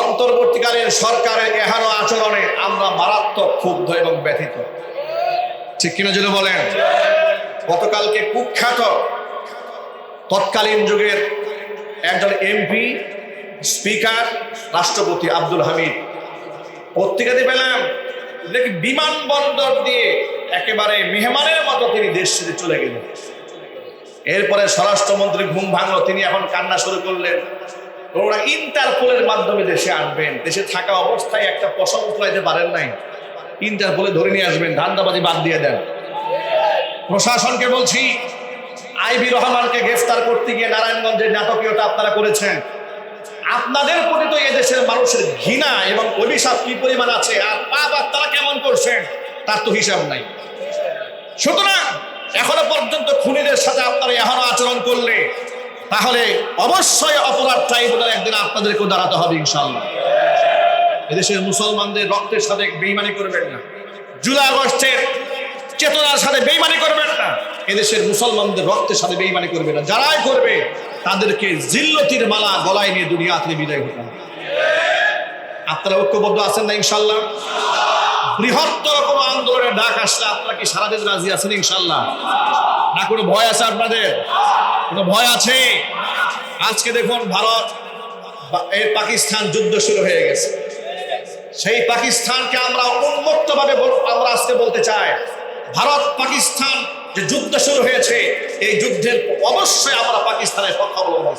অন্তর্বর্তীকালীন সরকারের এহানো আচরণে আমরা মারাত্মক ক্ষুব্ধ এবং ব্যথিত। ঠিক কিনা যদি বলেন? গতকালকে কুখ্যাত তৎকালীন যুগের একজন এমপি স্পিকার, রাষ্ট্রপতি আব্দুল হামিদ। পত্রিকাতে পেলাম দেখি বিমানবন্দর দিয়ে একেবারে মেহমানের মতো তিনি দেশ ছেড়ে চলে গেলেন। এরপরে স্বরাষ্ট্রমন্ত্রী ঘুম ভাঙলো, তিনি এখন কান্না শুরু করলেন। ওরা ইন্টারপোলের মাধ্যমে দেশে আনবেন দেশে থাকা অবস্থায় একটা পশম উঠলাইতে পারেন নাই। ইন্টারপোলে ধরে নিয়ে আসবেন, ধান্দাবাজি বাদ দিয়ে দেন। প্রশাসনকে বলছি, আইবি রহমানকে গ্রেফতার করতে গিয়ে নারায়ণগঞ্জের নাটকীয়তা আপনারা করেছেন। আপনাদের প্রতি তো এদেশের মানুষের ঘৃণা এবং অভিশাপ কি পরিমাণ আছে আর পাপ আপনারা কেমন করছেন, তার তো হিসাব নাই। সুতরাং এখনও পর্যন্ত খুনিদের সাথে আপনারা এখনও আচরণ করলে তাহলে অবশ্যই অপরাধ ট্রাইব্যুনাল একদিন আপনাদেরকেও দাঁড়াতে হবে ইনশাল্লাহ এদেশের মুসলমানদের রক্তের সাথে বেইমানি করবেন না। জুলাই আগস্টের চেতনার সাথে বেইমানি করবেন না। এদেশের মুসলমানদের রক্তের সাথে বেইমানি করবে না। যারাই করবে, তাদেরকে জিল্লতির মালা গলায় নিয়ে দুনিয়া থেকে বিদায় হতে আপনারা ঐক্যবদ্ধ আছেন না ইনশাল্লাহ বৃহত্তর কোনো আন্দোলনের ডাক আসলে আপনারা কি সারাদিন রাজি আছেন ইনশাল্লাহ না কোনো ভয় আছে আপনাদের? কোনো ভয় আছে? আজকে দেখুন ভারত এর পাকিস্তান যুদ্ধ শুরু হয়ে গেছে। সেই পাকিস্তানকে আমরা উন্মুক্তভাবে আমরা আজকে বলতে চাই, ভারত, পাকিস্তান যে যুদ্ধ শুরু হয়েছে, এই যুদ্ধের অবশ্যই আমরা পাকিস্তানের পক্ষ অবলম্বন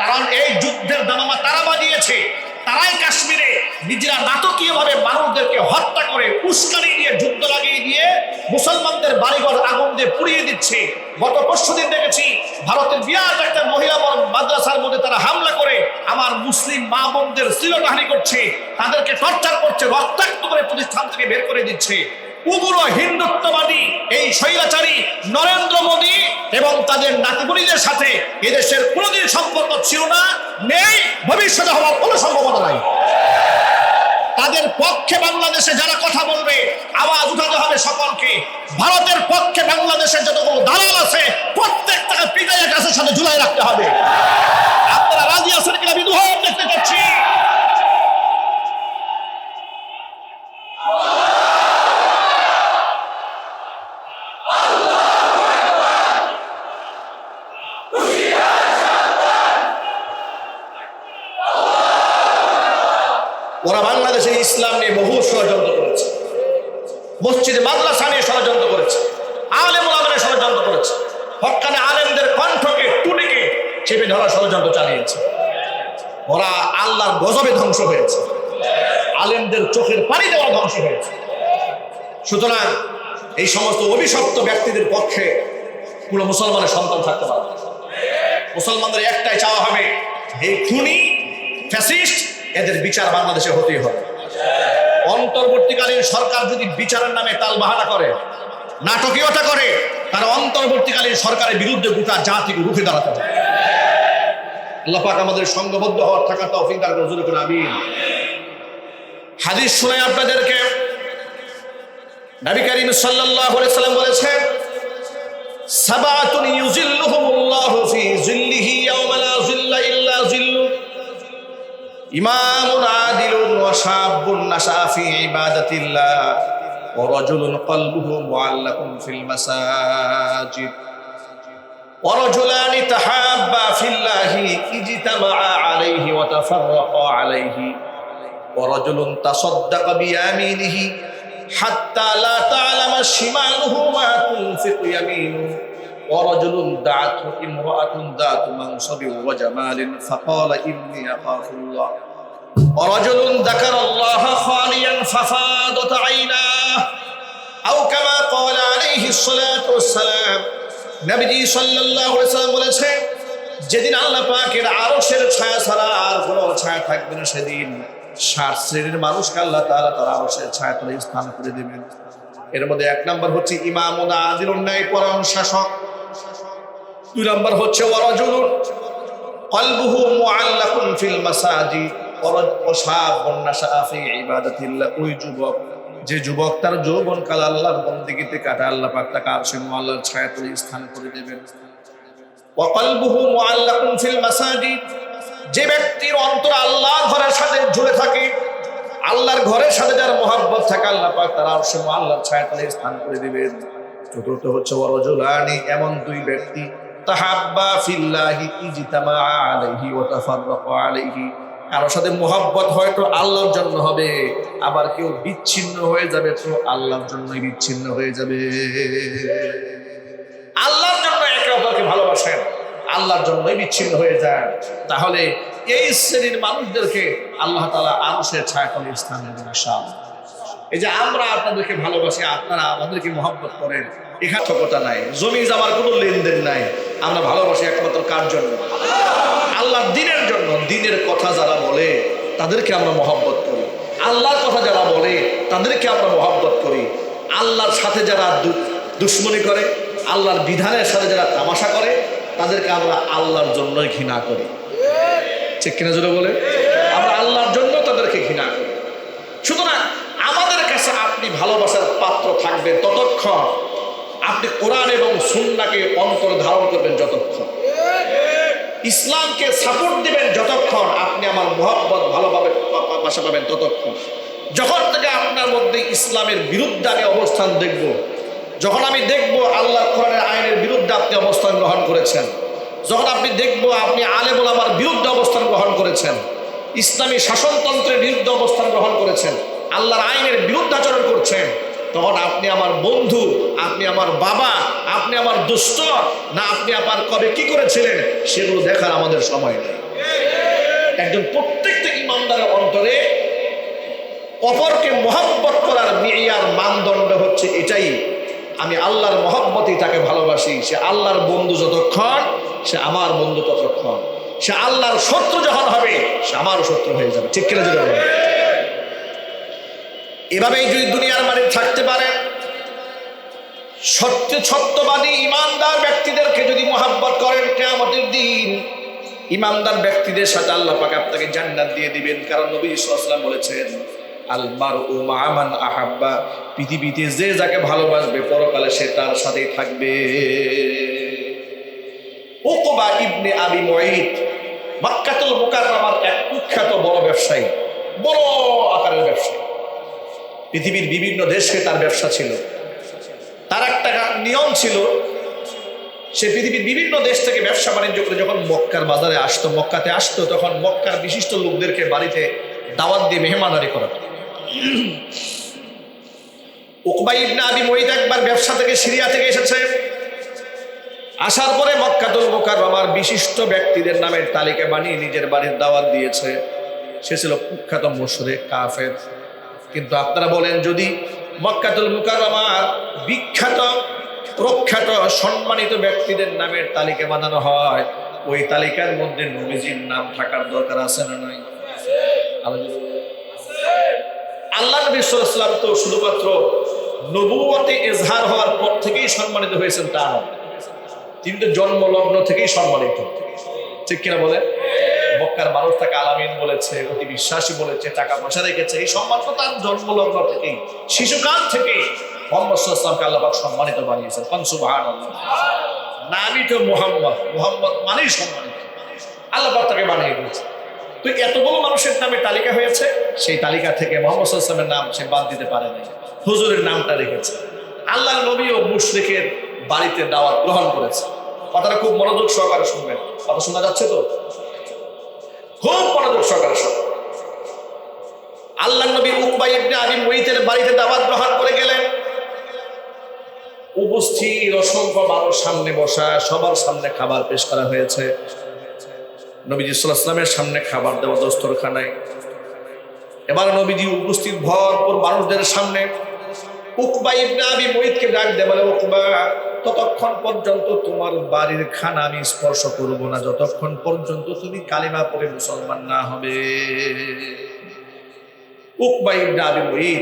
কারণ এই যুদ্ধের দামামা তারা বানিয়েছে। তারাই কাশ্মীরে নিজেরা নাটকীয়ভাবে মানুষদেরকে হত্যা করে উস্কানি দিয়ে যুদ্ধ লাগিয়ে দিয়ে মুসলমানদের বাড়িঘর আগুন দিয়ে পুড়িয়ে দিচ্ছে। গত পরশু দিন দেখেছি ভারতের বিরাট একটা মহিলা মাদ্রাসার মধ্যে তারা হামলা করে আমার মুসলিম মা বোনদের শ্লীলতাহানি করছে। তাদেরকে টর্চার করছে, রক্তাক্ত করে প্রতিষ্ঠান থেকে বের করে দিচ্ছে। উগ্র হিন্দুত্ববাদী এই স্বৈরাচারী নরেন্দ্র মোদী এবং তাদের নাতিপুরীদের সাথে এদেশের কোনোদিন সম্পর্ক ছিল না, নেই, ভবিষ্যতে হওয়ার কোনো নাই তাদের পক্ষে বাংলাদেশে যারা কথা বলবে, আওয়াজ উঠাতে হবে সকলকে। ভারতের পক্ষে বাংলাদেশের যতগুলো দালাল আছে, প্রত্যেকটাকে পিটাইয়া গাছের সাথে ঝুলাই রাখতে হবে। আপনারা রাজি আছেন কিনা? বিদ্রোহ দেখতে চাচ্ছি ওরা বাংলাদেশে ইসলাম নিয়ে বহু ষড়যন্ত্র করেছে। মসজিদে, মাদ্রাসা নিয়ে ষড়যন্ত্র করেছে। আলেম আলমের ষড়যন্ত্র করেছে। হকানে আলেমদের কণ্ঠকে টুটিকে চেপে ধরা ষড়যন্ত্র চালিয়েছে। ওরা আল্লাহর গজবে ধ্বংস হয়েছে। আলেমদের চোখের পানি দেওয়া ধ্বংস হয়েছে। সুতরাং এই সমস্ত অভিশপ্ত ব্যক্তিদের পক্ষে পুরো মুসলমানের সন্তান থাকতে পারবে মুসলমানদের একটাই চাওয়া হবে, এই খুনি, ফ্যাসিস্ট এদের বিচার বাংলাদেশে হতেই হবে। অন্তর্বর্তীকালীন সরকার যদি বিচারের নামে তাল বাহানা করে, নাটকীয়তা করে, তার অন্তর্বর্তীকালীন সরকারের বিরুদ্ধে গোটা জাতিকে রুখে দাঁড়াতে হবে আল্লাহ পাক আমাদের সংঘবদ্ধ হওয়ার থাকা তৌফিক দান জোরে করে আমিন। হাদিস শুনে আপনাদেরকে। নবী করিম সাল্লাল্লাহু আলাইহি সাল্লাম বলেছেন, সাবাতুন ইউজিল্লুহুমুল্লাহু ফি জিল্লিহি ইয়াওমা ইমামুন আদিলুন ওয়া শাবুন নাশা ফি ইবাদাতিল্লাহ ওয়া রাজুলুন কলবুহু মুআল্লাকুন ফিল মাসাজিদ। ওয়া রাজুলানি তাহাব্বা ফিল্লাহি ইজতামাআ আলাইহি ওয়া তাফাররাqa আলাইহি। ওয়া রাজুলুন তাসাদদাqa তা'লামা শিমালুহু মা তুনফিকু ইয়ামিনুহু। ورجل دعته امرأة ذات منصب وجمال فقال إني أخاف الله ورجل ذكر الله خاليا ففاضت عيناه أو كما قال عليه الصلاة والسلام নবীজি সাল্লাল্লাহু আলাইহি সাল্লাম বলেছেন যেদিন আল্লাহ পাকের আরশের ছায়া ছাড়া আর কোনো ছায়া থাকবে না সেদিন সাত শ্রেণীর মানুষকে আল্লাহ তাআলা তার আরশের ছায়া তলে স্থান করে দেবেন এর মধ্যে এক নম্বর হচ্ছে ইমামুন আদিলুন ন্যায় পরায়ণ শাসক দুই নম্বর হচ্ছে ওয়ারাজুলুন। কলবুহু মুআল্লাকুন ফিল মাসাজিদ ওই যুবক, যে যুবক তার যৌবন কাল আল্লাহর বন্দিগিতে কাটা আল্লাহ পাক তাকে আরশে মুআল্লার ছায়া তলে স্থান করে দেবেন। ওয়া কলবুহু মুআল্লাকুন ফিল মাসাজিদ যে ব্যক্তির অন্তর আল্লাহ আল্লাহর ঘরের সাথে যার মহাব্বত থাকে, আল্লাহ পাক তারা অবশ্য আল্লাহর ছায়া তলে স্থান করে দিবেন। চতুর্থ হচ্ছে ওয়ারজুলানি। এমন দুই ব্যক্তি তাহাব্বা ফিল্লাহি ইজতামা আলাইহি ওয়া তাফাররাকা আলাইহি। কারোর সাথে মোহাব্বত হয়তো আল্লাহর জন্য হবে। আবার কেউ বিচ্ছিন্ন হয়ে যাবে তো আল্লাহর জন্যই বিচ্ছিন্ন হয়ে যাবে। আল্লাহর জন্য একে অপরকে ভালোবাসেন, আল্লাহর জন্যই বিচ্ছিন্ন হয়ে যায় তাহলে এই শ্রেণির মানুষদেরকে আল্লাহ তালা আংশের ছায়াতলে স্থান দেবেন এই যে আমরা আপনাদেরকে ভালোবাসি, আপনারা আমাদেরকে মহব্বত করেন। এখানে নাই জমি যাবার কোনো লেনদেন নাই। আমরা ভালোবাসি একমাত্র কার জন্য? আল্লাহর দিনের জন্য। দিনের কথা যারা বলে, তাদেরকে আমরা মহব্বত করি। আল্লাহর কথা যারা বলে, তাদেরকে আমরা মহব্বত করি। আল্লাহর সাথে যারা দুশ্মনী করে, আল্লাহর বিধানের সাথে যারা তামাশা করে, তাদেরকে আমরা আল্লাহর জন্যই ঘৃণা করি। ঠিক কিনা জোরে বলে? আমরা আল্লাহর জন্য তাদেরকে ঘৃণা করি। সুতরাং আমাদের কাছে আপনি ভালোবাসার পাত্র থাকবেন ততক্ষণ। আপনি কোরআন এবং সুন্নাকে অন্তর ধারণ করবেন যতক্ষণ। ইসলামকে সাপোর্ট দিবেন যতক্ষণ। আপনি আমার মোহাব্বত ভালোভাবে বাসা পাবেন ততক্ষণ। যখন থেকে আপনার মধ্যে ইসলামের বিরুদ্ধে আমি অবস্থান দেখব, যখন আমি দেখব আল্লাহ কোরআনের আইনের বিরুদ্ধে আপনি অবস্থান গ্রহণ করেছেন, যখন আপনি দেখব আপনি আলেমুল আমার বিরুদ্ধে অবস্থান গ্রহণ করেছেন, ইসলামী শাসনতন্ত্রের বিরুদ্ধে অবস্থান গ্রহণ করেছেন, আল্লাহর আইনের বিরুদ্ধাচরণ করছেন তখন আপনি আমার বন্ধু, আপনি আমার বাবা, আপনি আমার দুষ্ট, না আপনি আবার কবে কি করেছিলেন, সেগুলো দেখার আমাদের সময় নেই। একজন প্রত্যেকটা ইমানদারের অন্তরে অপরকে মহব্বত করার মেয়ার মানদণ্ড হচ্ছে এটাই। আমি আল্লাহর মহব্বতেই তাকে ভালোবাসি, সে আল্লাহর বন্ধু যতক্ষণ, সে আমার বন্ধু ততক্ষণ। সে আল্লাহর শত্রু যখন হবে, সে আমারও শত্রু হয়ে যাবে। ঠিক কিনা যদি এভাবেই যদি দুনিয়ার মানে থাকতে পারে সত্য সত্যবাদী ইমানদার ব্যক্তিদেরকে যদি মোহাব্বত করেন কেয়ামতের দিন, ইমানদার ব্যক্তিদের সাথে আল্লাহ পাক আপনাকে জান্নাত দিয়ে দিবেন। কারণ নবী সাল্লাম বলেছেন আলমার ও মামান আহাব্বা পৃথিবীতে যে যাকে ভালোবাসবে, পরকালে সে তার সাথেই থাকবে। ওকবা ইবনে আবি মুঈদ মক্কাতুল মুকাররমার এক কুখ্যাত বড় ব্যবসায়ী, বড় আকারের ব্যবসায়ী। পৃথিবীর বিভিন্ন দেশে তার ব্যবসা ছিল। তার একটা নিয়ম ছিল, সে পৃথিবীর বিভিন্ন দেশ থেকে ব্যবসা বাণিজ্য করে যখন মক্কার বাজারে আসতো, মক্কাতে আসতো, তখন মক্কার বিশিষ্ট লোকদেরকে বাড়িতে দাওয়াত দিয়ে মেহমানারি করাতো উকবাই ইবনে আবি মহিদ একবার ব্যবসা থেকে সিরিয়া থেকে এসেছে। আসার পরে মক্কাতুল মুকাররমার বিশিষ্ট ব্যক্তিদের নামের তালিকা বানিয়ে নিজের বাড়ির দাওয়াত দিয়েছে। সে ছিল কুখ্যাত মুশরিক, কাফের। কিন্তু আপনারা বলেন, যদি মক্কাতুল মুকাররমার বিখ্যাত, প্রখ্যাত, সম্মানিত ব্যক্তিদের নামের তালিকা বানানো হয়, ওই তালিকার মধ্যে নবীজির নাম থাকার দরকার আছে না নাই? আল্লাহ নবী সাল্লাম তো শুধুমাত্র নবুয়তে এজহার হওয়ার পর থেকেই সম্মানিত হয়েছেন, তা তিনি তো জন্মলগ্ন থেকেই সম্মানিত। ঠিক কিনা বলে মক্কার মানুষ তাকে আলামিন বলেছে, অতি বিশ্বাসী বলেছে, টাকা পয়সা রেখেছে। এই সম্মান তো তার জন্মলগ্ন থেকেই, শিশুকাল থেকে মোহাম্মদ সম্মানিত নামই তো মোহাম্মদ। মোহাম্মদ মানেই সম্মানিত। তাকে বানিয়ে দিয়েছে। তো এতগুলো মানুষের নামে তালিকা হয়েছে, সেই তালিকা থেকে মোহাম্মদ নাম সে বাদ দিতে পারে নাই। হুজুরের নামটা রেখেছে। আল্লাহ নবী ও মুশরিকের বাড়িতে দাওয়াত গ্রহণ করেছে। কথাটা খুব মনোযোগ সহকারে শুনবেন। কথা শোনা যাচ্ছে তো? খুব মনোযোগ আল্লাহ নবী উকবাই ইবনে আবি বাড়িতে দাওয়াত গ্রহণ করে গেলেন। উপস্থিত অসংখ্য মানুষ সামনে বসা, সবার সামনে খাবার পেশ করা হয়েছে। নবীজি সাল্লামের সামনে খাবার দেওয়া দস্তরখানায়। এবার নবীজি উপস্থিত ভরপুর মানুষদের সামনে উকবা ইবনে আবি ডাক দে বলে, উকবা ততক্ষণ পর্যন্ত তোমার বাড়ির খানা আমি স্পর্শ করব না। যতক্ষণ পর্যন্ত তুমি কালিমা পড়ে মুসলমান না হবে। উকবা ইবনে আবি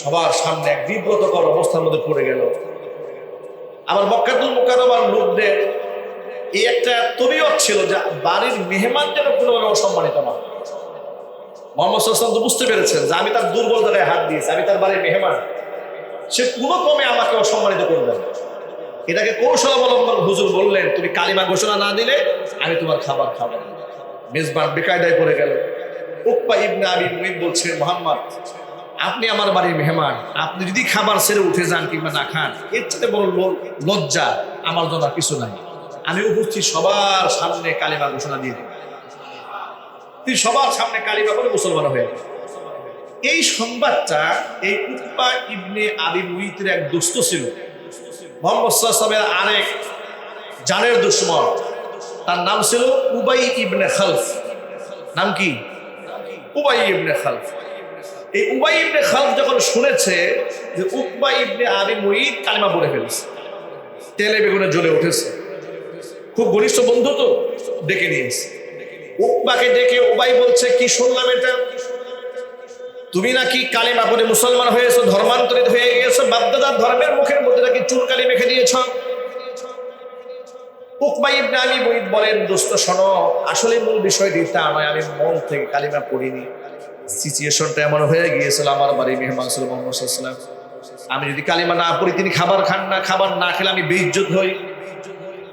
সবার সামনে এক বিব্রতকর অবস্থার মধ্যে পড়ে গেল। আমার মক্কাতুল মুকাররমার লোকদের এই একটা তবিয়ত ছিল যে বাড়ির মেহমান যেন কোনোভাবে অসম্মানিত না। মোহাম্মদ সাল্লাম তো বুঝতে পেরেছেন যে আমি তার দুর্বলতায় হাত দিয়েছি, আমি তার বাড়ির মেহমান। সে কোনো কমে আমাকে অসম্মানিত করবে না। এটাকে কৌশল অবলম্বন হুজুর বললেন, তুমি কালিমা ঘোষণা না দিলে আমি তোমার খাবার খাব। মেজবান বেকায়দায় পড়ে গেল। উকবা ইবনে আবি মুইদ বলছে মোহাম্মদ, আপনি আমার বাড়ির মেহমান। আপনি যদি খাবার ছেড়ে উঠে যান কিংবা না খান, এর চেয়ে বড় লজ্জা আমার জন্য কিছু নাই। আমি উপস্থিত সবার সামনে কালিমা ঘোষণা দিয়ে দিই। তিনি সবার সামনে কালিমা করে মুসলমান হয়ে গেলেন। এই সংবাদটা এই উকবা ইবনে আবি মুইতের এক দোস্ত ছিল। মোহাম্মদ সাল্লামের আরেক জানের দুশ্মন। তার নাম ছিল উবাই ইবনে খালফ। নাম কি? উবাই ইবনে খালফ। এই উবাই ইবনে খালফ যখন শুনেছে যে উকবা ইবনে আবি মুইত কালিমা পড়ে ফেলেছে, তেলে বেগুনে জ্বলে উঠেছে। খুব ঘনিষ্ঠ বন্ধু তো, ডেকে নিয়েছে। উকবাকে ডেকে উবাই বলছে, কি শুনলাম এটা? তুমি নাকি কালিমা পড়ে মুসলমান হয়েছো, ধর্মান্তরিত হয়ে গিয়েছো, বাপদাদার ধর্মের মুখের মধ্যে নাকি চুল কালি মেখে দিয়েছ? উকবা ইবনে আবি মুইত বলেন, দোস্ত, শোনো, আসলে মূল বিষয়টি তা নয়, আমি মন থেকে কালিমা পড়িনি। সিচুয়েশনটা এমন হয়ে গিয়েছিল, আমার বাড়ি মেহমান ছিল মোহাম্মদ সাল্লাম আমি যদি কালিমা না পড়ি, তিনি খাবার খান না, খাবার না খেলে আমি বেইজ্জত হই।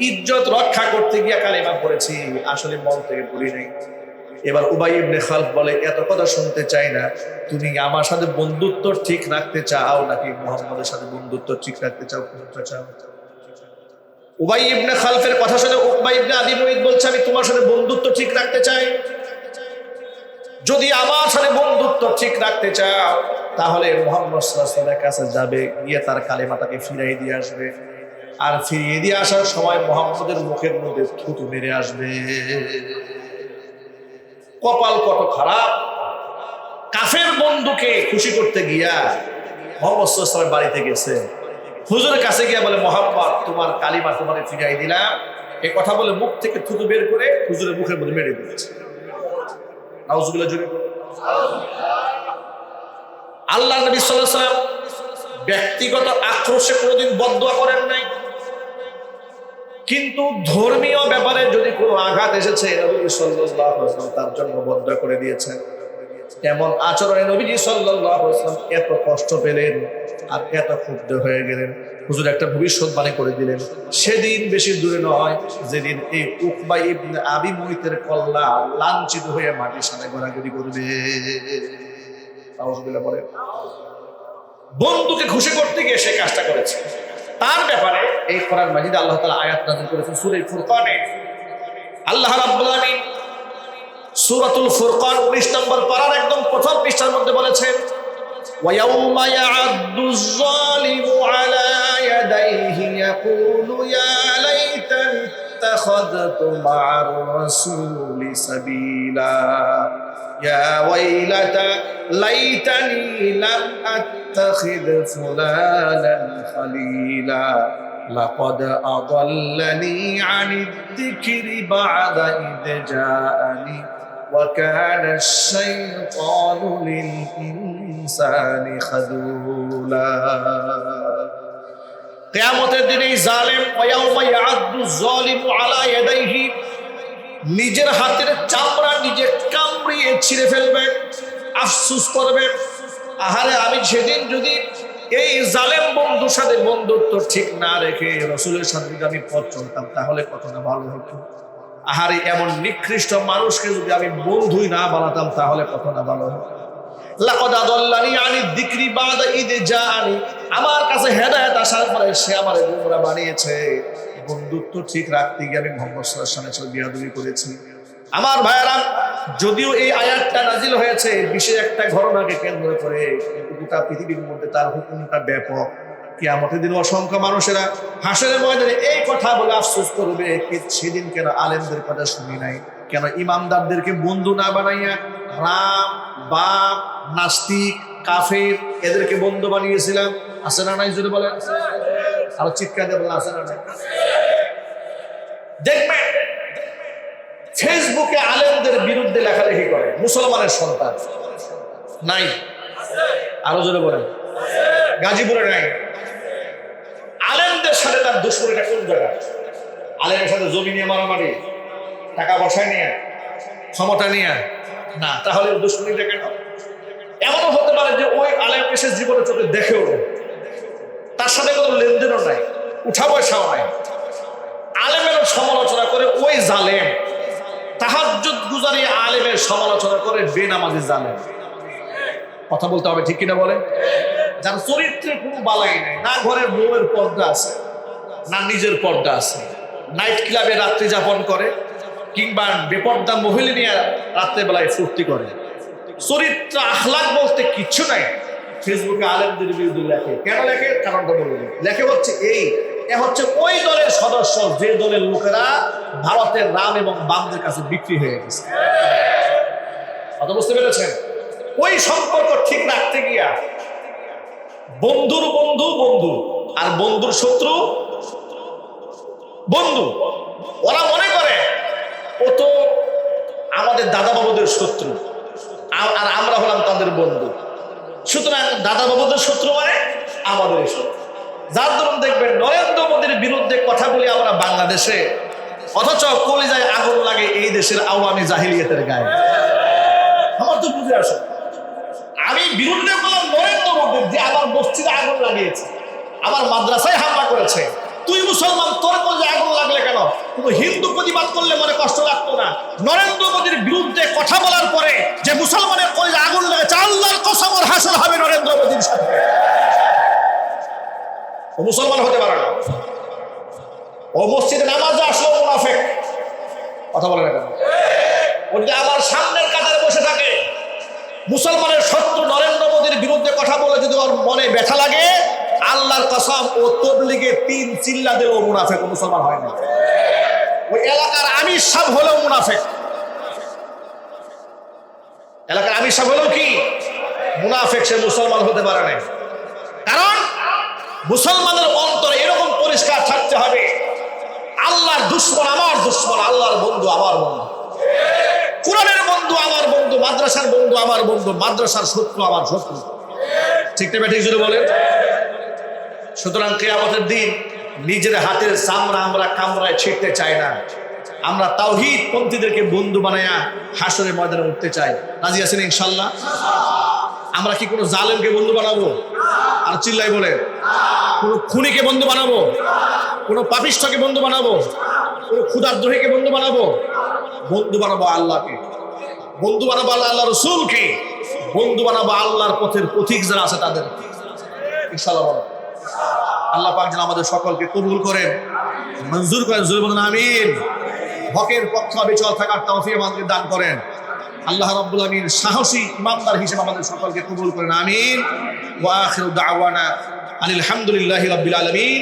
ইজ্জত রক্ষা করতে গিয়ে কালিমা পড়েছি, আসলে মন থেকে পড়ি নাই এবার উবাই ইবনে খালফ বলে, এত কথা শুনতে চাই না। তুমি আমার সাথে বন্ধুত্ব ঠিক রাখতে চাও নাকি মোহাম্মদের সাথে বন্ধুত্ব ঠিক রাখতে চাও? চাও? উবাই ইবনে খালফের কথা শুনে উবাই ইবনে আবি মুইত বলছে, আমি তোমার সাথে বন্ধুত্ব ঠিক রাখতে চাই। যদি আমার সাথে বন্ধুত্ব ঠিক রাখতে চাও, তাহলে মোহাম্মদ সাল্লামের কাছে যাবে, গিয়ে তার কালেমা তাকে ফিরাই দিয়ে আসবে। আর ফিরিয়ে দিয়ে আসার সময় মোহাম্মদের মুখের মধ্যে থুতু মেরে আসবে। কপাল কত খারাপ। কাফের বন্ধুকে খুশি করতে গিয়া মোহাম্মদ বাড়িতে গেছে। হুজুরের কাছে গিয়া বলে, মোহাম্মদ, তোমার কালিমা তোমার ফিরাই দিলাম। এই কথা বলে মুখ থেকে থুতু বের করে হুজুরের মুখের মধ্যে মেরে দিয়েছে। আল্লাহ নবী সাল্লাল্লাহু আলাইহি ব্যক্তিগত আক্রোশে কোনোদিন বদদোয়া করেন নাই। কিন্তু ধর্মীয় ব্যাপারে যদি কোনো আঘাত এসেছে নবী সাল্লাল্লাহু আলাইহি ওয়াসাল্লাম তার জন্য বদদোয়া করে দিয়েছেন। এমন আচরণে নবীজি ওয়াসাল্লাম এত কষ্ট পেলেন আর এত ক্ষুব্ধ হয়ে গেলেন। হুজুর একটা ভবিষ্যৎবাণী করে দিলেন, সেদিন বেশি দূরে নয়, যেদিন এই উকবা ইবনে আবি মুইতের কল্লা লাঞ্ছিত হয়ে মাটির সামনে ঘোরাঘুরি করবে। বলেন, বন্ধুকে খুশি করতে গিয়ে সে কাজটা করেছে। তার ব্যাপারে এই কোরআন মাজিদ আল্লাহ তাআলা আয়াত নাযিল করেছেন সূরা ফুরকানে আল্লাহ রাব্বুল আলামিন সূরাতুল ফুরকান 19 নম্বর পারার একদম প্রথম পৃষ্ঠার মধ্যে বলেছেন ويوم يعض الظالم على يديه يقول يا ليتني اتخذت مع الرسول سبيلا يا ويلتى ليتني لم اتخذ فلانا خليلا لقد اضلني عن الذكر بعد اذ جاءني وكان الشيطان للإنسان خذولا কেয়ামতের দিনে এই জালেম ওয়াউমা ইয়াদু যালিমু আলা ইয়াদাইহি নিজের হাতের চামড়া নিজে কামড়িয়ে ছিঁড়ে ফেলবে? আফসুস করবে। আহারে, আমি সেদিন যদি এই জালেম বন্ধুর সাথে বন্ধুত্ব ঠিক না রেখে রসুলের সাথে যদি আমি পথ চলতাম, তাহলে কতটা ভালো হতো? আহারে, এমন নিকৃষ্ট মানুষকে যদি আমি বন্ধুই না বানাতাম, তাহলে কত না ভালো হতো? আমার কাছে হেদায়েত আসার পরে সে আমার বানিয়েছে। বন্ধুত্ব ঠিক রাখতে আমি করেছি। আমার ভাইয়েরা যদিও এই আয়াতটা নাজিল হয়েছে, বিশেষ একটা ঘটনাকে কেন্দ্র করে কিন্তু পৃথিবীর মধ্যে তার হুকুমটা ব্যাপক। কিয়ামতের দিন অসংখ্য মানুষেরা হাসের ময়দানে এই কথা বলে আফসোস করবে সেদিন কেন আলেমদের কথা শুনি নাই? কেন ইমামদারদেরকে বন্ধু না বানাইয়া রাম, বাপ, নাস্তিক, কাফের এদেরকে বন্ধু বানিয়েছিলাম? আছে না নাই? যদি বলেন। আরও চিৎকার দিয়ে বলেন, আছে না নাই? দেখবেন ফেসবুকে আলেমদের বিরুদ্ধে লেখালেখি করে, মুসলমানের সন্তান। নাই। আরও জোরে বলেন। গাজীপুরে নাই। আলেমদের সাথে তার দুশ্মনীটা কোন জায়গায়? আলেমের সাথে জমি নিয়ে মারামারি, টাকা বসায় নিয়ে, ক্ষমতা নিয়ে। না, তাহলে দুশ্মনীটা কেন? এমনও হতে পারে যে ওই আলেম সে জীবনে চোখে দেখেও। তার সাথে কোনো লেনদেনও নাই উঠা পয়সাও নাই। আলেমের সমালোচনা করে ওই জালেম তাহাজ্জুদ গুজারি আলেমের সমালোচনা করে বেনামাজি জানে। কথা বলতে হবে, ঠিক কিনা বলে যার চরিত্রে কোনো বালাই নেই, না ঘরের বউয়ের পর্দা আছে, না নিজের পর্দা আছে। নাইট ক্লাবে রাত্রি যাপন করে, কিংবা বেপর্দা মহিলা নিয়ে রাত্রেবেলায় ফুর্তি করে। চরিত্র আখলাক বলতে কিচ্ছু নাই। ফেসবুকে আলেমদের বিরুদ্ধে লেখে। কেন লেখে? কারণটা বলব লেখে হচ্ছে এই এ হচ্ছে ওই দলের সদস্য, যে দলের লোকেরা ভারতের রাম এবং বামদের কাছে বিক্রি হয়ে গেছে। কথা বুঝতে পেরেছেন? ওই সম্পর্ক ঠিক রাখতে গিয়া বন্ধুর বন্ধু বন্ধু। আর বন্ধুর শত্রু বন্ধু। ওরা মনে করে, ও তো আমাদের দাদা বাবুদের শত্রু আর আমরা হলাম তাদের বন্ধু। সুতরাং দাদা বাবুদের শত্রু মানে আমাদের শত্রু। যার দরুন দেখবেন নরেন্দ্র মোদীর বিরুদ্ধে কথা বলি আমরা বাংলাদেশে। অথচ কলিজায় আগুন লাগে এই দেশের আওয়ামী জাহিলিয়াতের গায়ে। আমার তো বুঝে আসে। আমি বিরুদ্ধে বললাম, নরেন্দ্র মোদীর যে আমার বস্তিতে আগুন লাগিয়েছে, আমার মাদ্রাসায় হামলা করেছে, তুই মুসলমান, তোর কোন আগুন লাগলে কেন? কোনো হিন্দু প্রতিবাদ করলে মনে কষ্ট লাগতো না। নরেন্দ্র মোদীর বিরুদ্ধে কথা বলার পরে যে মুসলমানের কোন আগুন লেগেছে, আল্লাহর কসম ওর হাসর হবে নরেন্দ্র মোদীর সাথে। ও মুসলমান হতে পারে না। ও মসজিদে নামাজে আসলো মুনাফেক। কথা বলে না কেন? ও আমার সামনের কাতারে বসে থাকে, মুসলমানের শত্রু নরেন্দ্র মোদীর বিরুদ্ধে কথা বলে যদি ওর মনে ব্যথা লাগে, আল্লাহর কসম, ও তবলিগে তিন চিল্লা দিলেও মুনাফেক মুসলমান হয় না। ওই এলাকার আমির সাহ হলেও মুনাফেক। এলাকার আমির সাহ হলেও কি? মুনাফেক, সে মুসলমান হতে পারে না। কারণ মুসলমানের অন্তরে এরকম পরিষ্কার থাকতে হবে। আল্লাহর দুশ্মন আমার দুশ্মন, আল্লাহর বন্ধু আমার বন্ধু। কোরআনের বন্ধু আমার বন্ধু, মাদ্রাসার বন্ধু আমার বন্ধু, মাদ্রাসার শত্রু আমার শত্রু। ঠিক না ঠিক যদি বলেন? সুতরাং কেয়ামতের দিন নিজের হাতের চামড়া আমরা কামড়ায় ছিটতে চাই না। আমরা তাওহিদ পন্থীদেরকে বন্ধু বানায়া হাসরের ময়দানে উঠতে চাই। রাজি আছেন ইনশাল্লাহ? আমরা কি কোনো জালেমকে বন্ধু বানাবো? আর চিল্লাই বলে, কোনো খুনিকে বন্ধু বানাবো? কোনো পাপিষ্ঠকে বন্ধু বানাবো? কোনো ক্ষুদাদ্রোহীকে বন্ধু বানাবো? বন্ধু বানাবো আল্লাহকে। বন্ধু বানাবো আল্লাহ আল্লাহ রসুলকে। বন্ধু বানাবো আল্লাহর পথের পথিক যারা আছে তাদের। ইনশাআল্লাহ বলো। আল্লাহ পাক যেন আমাদের সকলকে কবুল করেন, মঞ্জুর করেন জুল বলুন, আমিন। হকের পক্ষ বিচল থাকার তৌফিক আমাদের দান করেন। আল্লাহ রাব্বুল আমিন সাহসী ইমানদার হিসেবে আমাদের সকলকে কবুল করেন, আমিন। ওয়া আখিরু দাওয়ানা আলহামদুলিল্লাহি হামদুলিল্লাহি রাব্বিল আলামিন।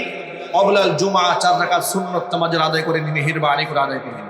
অবলাল জুমা চার রাকাত সুন্নাত নামাজ আদায় করে নিয়ে, মেহেরবানি করে আদায় করুন